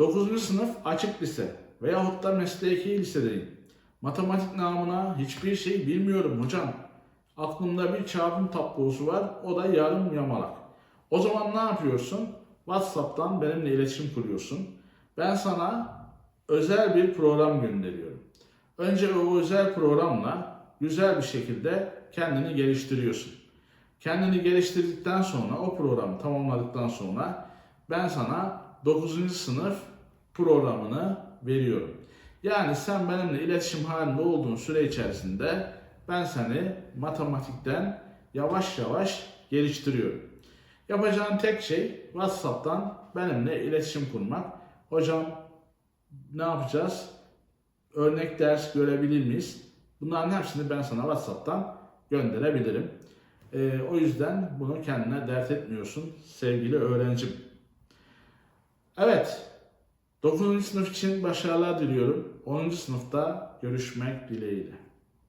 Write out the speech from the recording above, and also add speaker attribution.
Speaker 1: 9. sınıf açık lise veyahut da mesleki lisedeyim. Matematik namına hiçbir şey bilmiyorum hocam. Aklımda bir çarpım tablosu var, o da yarım yamalak. O zaman ne yapıyorsun? WhatsApp'tan benimle iletişim kuruyorsun. Ben sana özel bir program gönderiyorum. Önce o özel programla güzel bir şekilde kendini geliştiriyorsun. Kendini geliştirdikten sonra o programı tamamladıktan sonra ben sana 9. sınıf programını veriyorum. Yani sen benimle iletişim halinde olduğun süre içerisinde ben seni matematikten yavaş yavaş geliştiriyorum. Yapacağın tek şey WhatsApp'tan benimle iletişim kurmak. Hocam ne yapacağız? Örnek ders görebilir miyiz? Bunların hepsini ben sana WhatsApp'tan gönderebilirim. Ee, o yüzden bunu kendine dert etmiyorsun sevgili öğrencim. Evet, 9. sınıf için başarılar diliyorum. 10. sınıfta görüşmek dileğiyle.